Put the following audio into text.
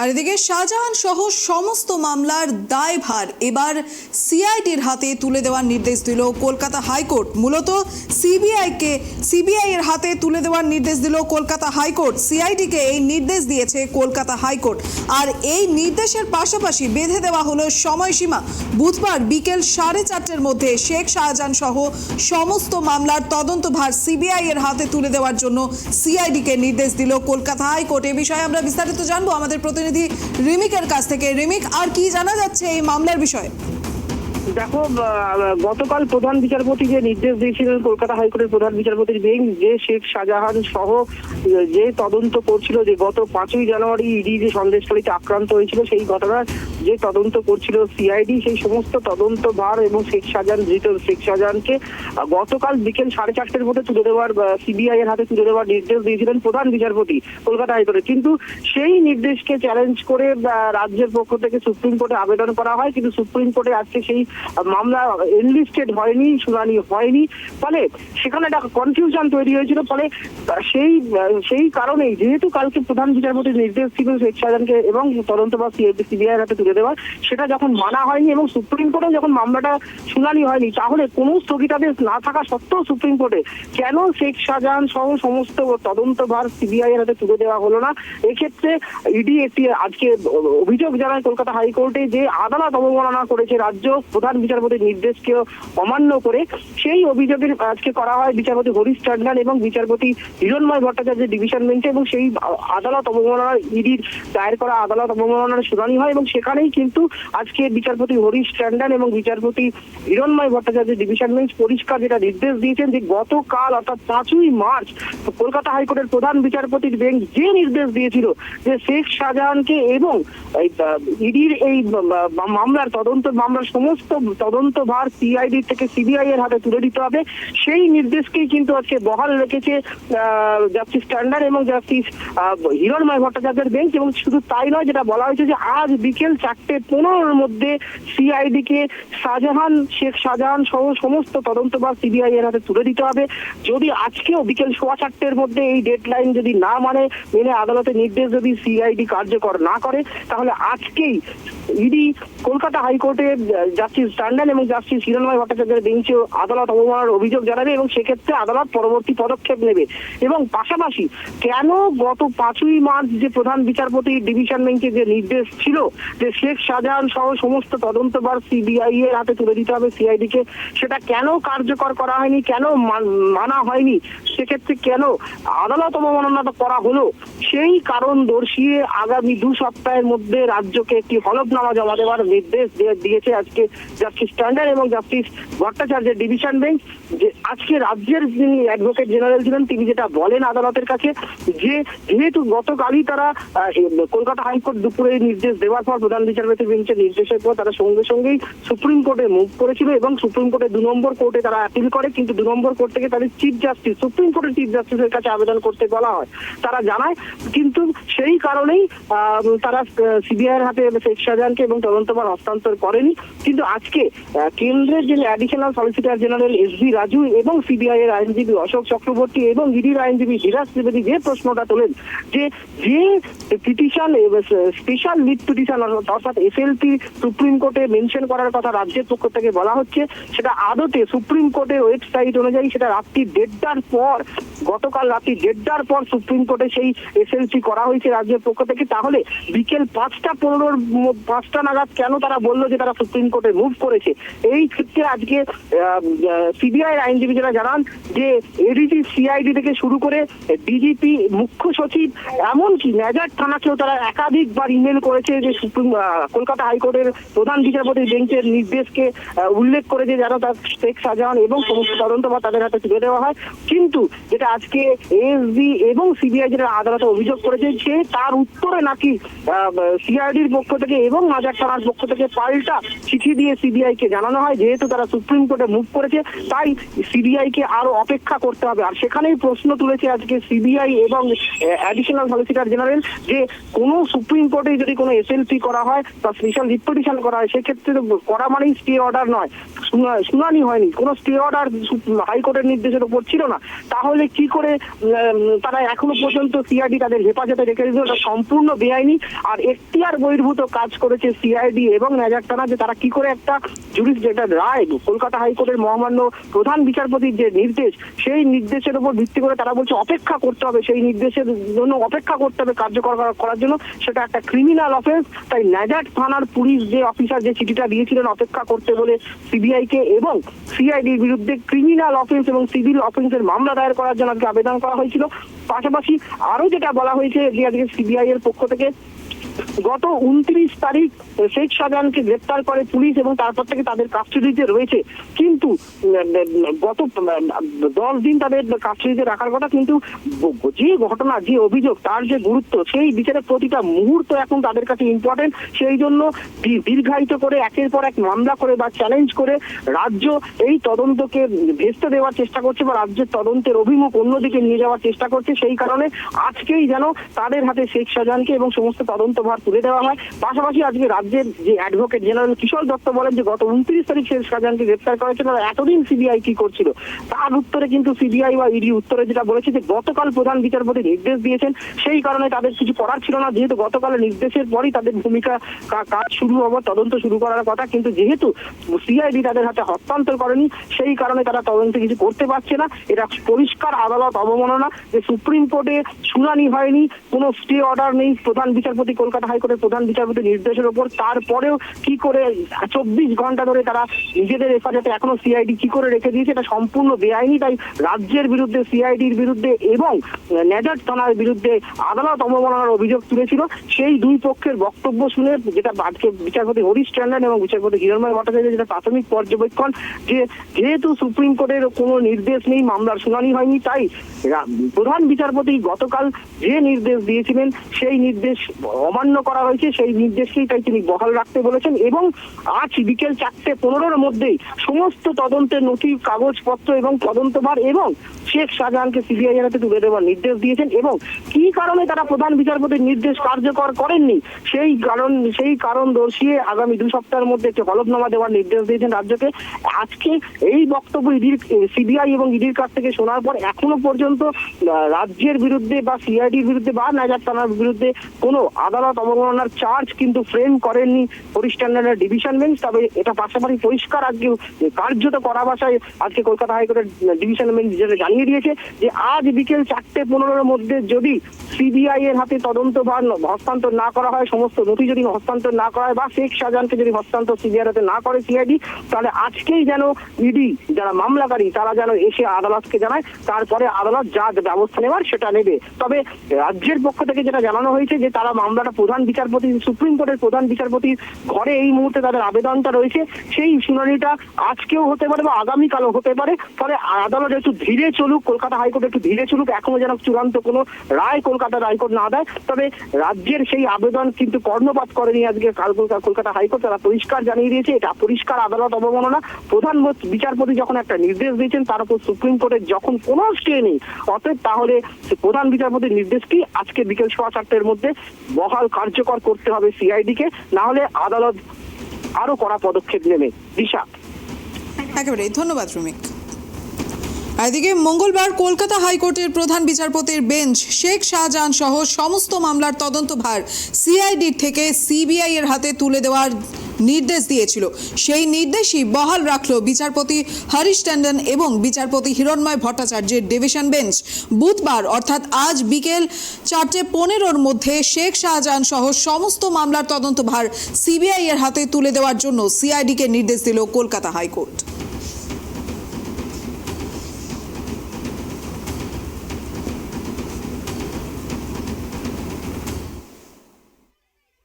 আর এদিকে শাহজাহান সহ সমস্ত মামলার দায়ভার এবার সিআইডির হাতে তুলে দেওয়ার নির্দেশ দিল কলকাতা হাইকোর্ট। মূলত সিবিআইকে, সিবিআই এর হাতে তুলে দেওয়ার নির্দেশ দিল কলকাতা হাইকোর্ট। সিআইডিকে এই নির্দেশ দিয়েছে কলকাতা হাইকোর্ট। আর এই নির্দেশের পাশাপাশি বেঁধে দেওয়া হলো সময়সীমা। বুধবার বিকেল সাড়ে চারটের মধ্যে শেখ শাহজাহান সহ সমস্ত মামলার তদন্তভার সিবিআই এর হাতে তুলে দেওয়ার জন্য সিআইডিকে নির্দেশ দিল কলকাতা হাইকোর্ট। এ বিষয়ে আমরা বিস্তারিত জানব। আমাদের প্রতিনিধি রিমিকের কাছ থেকে। রিমিক, আর কি জানা যাচ্ছে এই মামলার বিষয়ে? দেখো গতকাল প্রধান বিচারপতি যে নির্দেশ দিয়েছিলেন কলকাতা হাইকোর্টের প্রধান বিচারপতির বেঞ্চ যে শেখ শাহজাহান সহ যে তদন্ত করছিল যে গত পাঁচই জানুয়ারি ইডি যে সন্দেশখালীতে আক্রান্ত হয়েছিল সেই ঘটনার যে তদন্ত করছিল সিআইডি, সেই সমস্ত তদন্ত ভার এবং শেখ শাহজাহান ধৃত শেখ শাহজাহানকে গতকাল বিকেল সাড়ে চারটের মধ্যে তুলে দেওয়ার সিবিআই এর হাতে তুলে দেওয়ার নির্দেশ দিয়েছিলেন প্রধান বিচারপতি কলকাতা হাইকোর্টে কিন্তু সেই নির্দেশকে চ্যালেঞ্জ করে রাজ্যের পক্ষ থেকে সুপ্রিম কোর্টে আবেদন করা হয়। কিন্তু সুপ্রিম কোর্টে আজকে সেই মামলা এনলিস্টেড হয়নি, শুনানি হয়নি। ফলে সেখানে একটা কনফিউশন তৈরি হয়েছিল। ফলে সেই সেই কারণেই যেহেতু কালকে প্রধান বিচারপতির নির্দেশ ছিল শেখ শাহজাহানকে এবং তদন্ত বা সিবিআই হাতে তুলে দেওয়া সেটা যখন মানা হয়নি এবং সুপ্রিম কোর্টে যখন মামলাটা শুনানি হয়নি, তাহলে কোনো স্থগিতাদেশ না থাকা সত্ত্বেও সুপ্রিম কোর্টে কেন শেখ শাহজাহান সহ সমস্ত তদন্তভার সিবিআই এর হাতে তুলে দেওয়া হলো না? এক্ষেত্রে ইডি একটি আজকে অভিযোগ জানায় কলকাতা হাইকোর্টে যে আদালত অবমাননা করেছে রাজ্য প্রধান বিচারপতির নির্দেশকে অমান্য করে। সেই অভিযোগের আজকে করা হয় বিচারপতি হরিশ টন্ডন এবং বিচারপতি হিরণময় ভট্টাচার্যের ডিভিশন বেঞ্চে এবং সেই আদালত অবমাননা ইডির দায়ের করা আদালত অবমাননার শুনানি হয় এবং সেখানেই কিন্তু আজকে বিচারপতি হরিশ টন্ডন এবং বিচারপতি হিরণময় ভট্টাচার্যের ডিভিশন বেঞ্চ পরিষ্কার যেটা নির্দেশ দিয়েছেন যে গতকাল অর্থাৎ পাঁচই মার্চ কলকাতা হাইকোর্টের প্রধান বিচারপতির বেঞ্চ যে নির্দেশ দিয়েছিল যে শেখ শাহজাহানকে এবং ইডির এই মামলার তদন্ত, মামলার সমস্ত তদন্ত ভার সিআইডি থেকে সিবিআই এর হাতে তুলে দিতে হবে। সেই নির্দেশকেই কিন্তু আজকে বহাল রেখেছে জাস্টিস স্ট্যান্ডার্ড এবং জাস্টিস হিরণময় ভট্টাচার্যের বেঞ্চ এবং শুধু তাই নয়, যেটা বলা হয়েছে যে আজ বিকেল চারটে পনেরোর মধ্যে সিআইডি কে শাহজাহান, শেখ শাহজাহান সহ সমস্ত তদন্তভার সিবিআই এর হাতে তুলে দিতে হবে। যদি আজকেও বিকেল সোয়া চারটের মধ্যে এই ডেডলাইন যদি না মানে মেনে আদালতের নির্দেশ যদি সিআইডি কার্যকর না করে, তাহলে আজকেই ইডি, কলকাতা হাইকোর্টে জাস্টিস স্ট্যান্ডার্ড এবং জাস্টিস হিরণময় ভট্টাচার্যের বেঞ্চে আদালত অবমাননার অভিযোগ জানাবে এবং সেক্ষেত্রে আদালত পরবর্তী পদক্ষেপ নেবে। এবং পাশাপাশি কেন গত পাঁচই মার্চ যে প্রধান বিচারপতি ডিভিশন বেঞ্চে যে নির্দেশ ছিল যে শেখ শাহজাহান সহ সমস্ত তদন্তবার সিবিআই এর হাতে তুলে দিতে হবে সিআইডি কে। সেটা কেন কার্যকর করা হয়নি? কেন মান- মানা হয়নি? সেক্ষেত্রে কেন আদালত অবমাননা করা হলো? সেই কারণ দর্শিয়ে আগামী দু সপ্তাহের মধ্যে রাজ্যকে একটি হলফনামা জমা দেওয়ার নির্দেশ দিয়ে- দিয়েছে আজকে জাস্টিস স্ট্যান্ডার্ড এবং জাস্টিস ভট্টাচার্যের ডিভিশন বেঞ্চ। যে আজকে রাজ্যের যিনি অ্যাডভোকেট জেনারেল ছিলেন, তিনি যেটা বলেন আদালতের কাছে, যে যেহেতু গতকালই তারা কলকাতা হাইকোর্ট দুপুরে নির্দেশ দেওয়ার পর প্রধান বিচারপতি বেঞ্চের নির্দেশের পর তারা সঙ্গে সঙ্গেই সুপ্রিম কোর্টে মুভ করেছিল এবং সুপ্রিম কোর্টে দু নম্বর কোর্টে তারা অ্যাপিল করে, কিন্তু দু নম্বর কোর্ট থেকে তাদের চিফ জাস্টিস সুপ্রিম কোর্টের চিফ জাস্টিসের কাছে আবেদন করতে বলা হয়। তারা জানায়, কিন্তু সেই কারণেই তারা সিবিআই এর হাতে শেখ শাহজাহানকে এবং তদন্তভার হস্তান্তর করেনি। কিন্তু আজকে কেন্দ্রের যে additional solicitor general S V Raju এবং সিবিআই এর আইনজীবী অশোক চক্রবর্তী এবং ইডির আইনজীবী ধীরাজ ত্রিবেদী যে প্রশ্নটা তোলেন, যে যে পিটিশন স্পেশাল লিড পিটিশন অর্থাৎ এসএলপি সুপ্রিম কোর্টে মেনশন করার কথা রাজ্যের পক্ষ থেকে বলা হচ্ছে, সেটা আদতে সুপ্রিম কোর্টের ওয়েবসাইট অনুযায়ী সেটা রাত্রি দেড়টার পর গতকাল রাত্রি দেড়টার পর সুপ্রিম কোর্টে সেই এসএলসি করা হয়েছে রাজ্যের পক্ষ থেকে। তাহলে বিকেল পাঁচটা পনেরোর পাঁচটা নাগাদ কেন তারা বলল যে তারা সুপ্রিম কোর্টে মুভ করেছে? এই ক্ষেত্রে আজকে সিবিআই আইনজীবী যারা জানান যে এডিজি সিআইডি থেকে শুরু করে ডিজিপি মুখ্য সচিব, এমনকি ন্যাজার থানাকেও তারা একাধিকবার ইমেল করেছে যে সুপ্রিম কলকাতা হাইকোর্টের প্রধান বিচারপতি বেঞ্চের নির্দেশকে উল্লেখ করে যে যেন তার শেখ শাহজাহান এবং সমস্ত তদন্ত বা তাদের হাতে তুলে দেওয়া হয়। কিন্তু যেটা আজকে এএসবি এবং সিবিআই যেটা আদালতে অভিযোগ করেছে যে তার উত্তরে নাকি সিআইডির পক্ষ থেকে এবং মাজার থানার পক্ষ থেকে পাল্টা চিঠি দিয়ে সিবিআই কে জানানো হয়। যেহেতু তারা সুপ্রিম কোর্টে মুভ করেছে, তাই সিবিআই কে আরও অপেক্ষা করতে হবে। আর সেখানেই প্রশ্ন তুলেছে আজকে সিবিআই এবং অ্যাডিশনাল সলিসিটার জেনারেল যে কোনো সুপ্রিম কোর্টে যদি কোনো এসএলপি করা হয় বা স্পেশাল রিপিটিশন করা হয়, সেক্ষেত্রে করা মানেই স্টে অর্ডার নয়। শুনানি হয়নি। কোনো স্টে অর্ডার হাইকোর্টের নির্দেশের উপর ছিল না। তাহলে কি করে তারা এখনও পর্যন্ত সিআইডি তাদের হেফাজতে রেখে দিয়েছে? ওটা সম্পূর্ণ বেআইনি। আর এখতিয়ার বহির্ভূত কাজ করেছে সিআইডি এবং ন্যাজাক টানা যে তারা কি করে একটা যেটা রায় কলকাতা হাইকোর্টের মহামান্য প্রধান বিচারপতির যে নির্দেশ, সেই নির্দেশের উপর ভিত্তি করে তারা বলছে অপেক্ষা করতে হবে। সেই নির্দেশের জন্য অপেক্ষা করতে হবে কার্যকর করার জন্য। সেটা একটা ক্রিমিনাল অফেন্স তাই ন্যাজাট থানার পুলিশ যে অফিসার যে চিঠিটা দিয়েছিলেন অপেক্ষা করতে বলে সিবিআই কে এবং সিআইডির বিরুদ্ধে ক্রিমিনাল অফেন্স এবং সিভিল অফেন্সের মামলা দায়ের করার জন্য আজকে আবেদন করা হয়েছিল। পাশাপাশি আরও যেটা বলা হয়েছে, যে আজকে সিবিআই এর পক্ষ থেকে গত উনত্রিশ তারিখ শেখ শাহজাহানকে গ্রেপ্তার করে পুলিশ এবং তারপর থেকে তাদের কাস্টডিতে রয়েছে। কিন্তু গত দশ দিন তাদের কাস্টডিতে রাখার কথা, কিন্তু যে ঘটনা, যে অভিযোগ, তার যে গুরুত্ব, সেই বিচারের প্রতিটা মুহূর্ত এখন তাদের কাছে ইম্পর্টেন্ট সেই জন্য দীর্ঘায়িত করে, একের পর এক মামলা করে বা চ্যালেঞ্জ করে রাজ্য এই তদন্তকে ভেস্তে দেওয়ার চেষ্টা করছে বা রাজ্যের তদন্তের অভিমুখ অন্যদিকে নিয়ে যাওয়ার চেষ্টা করছে। সেই কারণে আজকেই যেন তাদের হাতে শেখ শাহজাহানকে এবং সমস্ত তদন্তভার তুলে দেওয়া হয়। পাশাপাশি আজকে রাজ্যের যে অ্যাডভোকেট জেনারেল কিশোর দত্ত বলেন যে, গত উনত্রিশ তারিখ শেখ শাহজাহানকে গ্রেপ্তার করা হয়েছিল এতদিন সিবিআই কি করছিল, তার উত্তরে কিন্তু সিবিআই বা ইডি উত্তরে যেটা বলেছে যে, গতকাল প্রধান বিচারপতি নির্দেশ দিয়েছেন। সেই কারণে তাদের কিছু করার ছিল না। যেহেতু গতকালের নির্দেশের পরই তাদের ভূমিকা কাজ শুরু হবার তদন্ত শুরু করার কথা। কিন্তু যেহেতু সিআইডি তাদের হাতে হস্তান্তর করেনি, সেই কারণে তারা তদন্তে কিছু করতে পারছে না। এটা পরিষ্কার আদালত অবমাননা। যে সুপ্রিম কোর্টে শুনানি হয়নি, কোনো স্টে অর্ডার নেই। প্রধান বিচারপতি কলকাতা হাইকোর্টের প্রধান বিচারপতি নির্দেশের ওপর, তারপরেও কি করে চব্বিশ ঘণ্টা ধরে তারা নিজেদের হেফাজতে এখনও সিআইডি কি করে রেখে দিয়েছে, এটা সম্পূর্ণ বেআইনি। তাই রাজ্যের বিরুদ্ধে, সিআইডির বিরুদ্ধে এবং নেজার থানার বিরুদ্ধে আদালত অবমাননার অভিযোগ তুলেছিল। সেই দুই পক্ষের বক্তব্য শুনে যেটা আজকে বিচারপতি হরিশ ট্যান্ডন এবং বিচারপতি হিরণময় ভট্টাচার্য, যেটা প্রাথমিক পর্যবেক্ষণ, যে যেহেতু সুপ্রিম কোর্টের কোনো নির্দেশ নেই, মামলার শুনানি হয়নি, তাই প্রধান বিচারপতি গতকাল যে নির্দেশ দিয়েছিলেন, সেই নির্দেশ অমান্য করা হয়েছে, সেই নির্দেশকেই তাই তিনি বহাল রাখতে বলেছেন এবং আজ বিকেল চারটে পনেরোর মধ্যেই সমস্ত তদন্তের নথি, কাগজপত্র এবং তদন্তভার এবং শেখ শাহজাহানকে সিবিআই এর হাতে তুলে দেওয়ার নির্দেশ দিয়েছেন এবং কি কারণে তারা প্রধান বিচারপতির নির্দেশ কার্যকর করেননি, সেই কারণ সেই কারণ দর্শিয়ে আগামী দু সপ্তাহের মধ্যে একটি হলফনামা দেওয়ার নির্দেশ দিয়েছেন রাজ্যকে। আজকে এই বক্তব্য ইডির, সিবিআই এবং ইডির কাছ থেকে শোনার পর এখনও পর্যন্ত রাজ্যের বিরুদ্ধে বা সিআইডির বিরুদ্ধে বা নাজার থানার বিরুদ্ধে কোনো আদালত অবমাননার চার্জ কিন্তু ফ্রেম করেননি হরিস্ট্যান্ডার্ডের ডিভিশন বেঞ্চ তবে এটা পাশাপাশি পরিষ্কার আজকে কার্যত করা ভাষায় আজকে কলকাতা হাইকোর্টের ডিভিশন বেঞ্চ যেটা জানিয়ে দিয়েছে যে আজ বিকেল চারটে পনেরোর মধ্যে যদি সিবিআই এর হাতে তদন্তভার হস্তান্তর না করা হয়, সমস্ত নথি যদি হস্তান্তর না করা হয় বা শেখ শাহজাহানকে যদি হস্তান্তর সিবিআই হাতে না করে সিআইডি, তাহলে আজকেই যেন ইডি, যারা মামলাকারী, তারা যেন এসে আদালতকে জানায়, তারপরে আদালত যা ব্যবস্থা নেওয়ার সেটা নেবে। তবে রাজ্যের পক্ষ থেকে যেটা জানানো হয়েছে যে তারা মামলাটা প্রধান বিচারপতি, সুপ্রিম কোর্টের প্রধান বিচারপতির ঘরে এই মুহূর্তে তাদের আবেদনটা রয়েছে। সেই শুনানিটা আজকেও হতে পারে বা আগামীকালও হতে পারে। ফলে আদালত একটু ধীরে চলুক, কলকাতা হাইকোর্ট একটু ধীরে চলুক, এখনও যেন চূড়ান্ত কোনো রায় কলকাতা হাইকোর্ট না দেয়। তবে রাজ্যের সেই আবেদন কিন্তু কর্ণপাত করেনি আজকে কাল কলকাতা হাইকোর্ট, তারা পরিষ্কার জানিয়ে দিয়েছে, এটা পরিষ্কার আদালত অবমাননা। প্রধান বিচারপতি যখন একটা নির্দেশ দিয়েছেন, তার উপর সুপ্রিম কোর্টের যখন কোনো স্টে নেই, অতএব তাহলে প্রধান বিচারপতির নির্দেশকেই আজকে বিকেল সোয়া চারটের মধ্যে বহাল কার্যকর করতে হবে সিআইডি কে না হলে আদালত আরও কড়া পদক্ষেপ নেবে। দিশা। একেবারেই, ধন্যবাদ রুমিক। এদিকে মঙ্গলবার কলকাতা হাইকোর্টের প্রধান বিচারপতির বেঞ্চ শেখ শাহজাহান সহ সমস্ত মামলার তদন্তভার সিআইডির থেকে সিবিআই এর হাতে তুলে দেওয়ার নির্দেশ দিয়েছিল। সেই নির্দেশই বহাল রাখল বিচারপতি হরিশ ট্যান্ডন এবং বিচারপতি হিরণময় ভট্টাচার্যের ডিভিশন বেঞ্চ। বুধবার, অর্থাৎ আজ বিকেল চারটে পনেরোর মধ্যে শেখ শাহজাহান সহ সমস্ত মামলার তদন্তভার সিবিআই এর হাতে তুলে দেওয়ার জন্য সিআইডিকে নির্দেশ দিল কলকাতা হাইকোর্ট।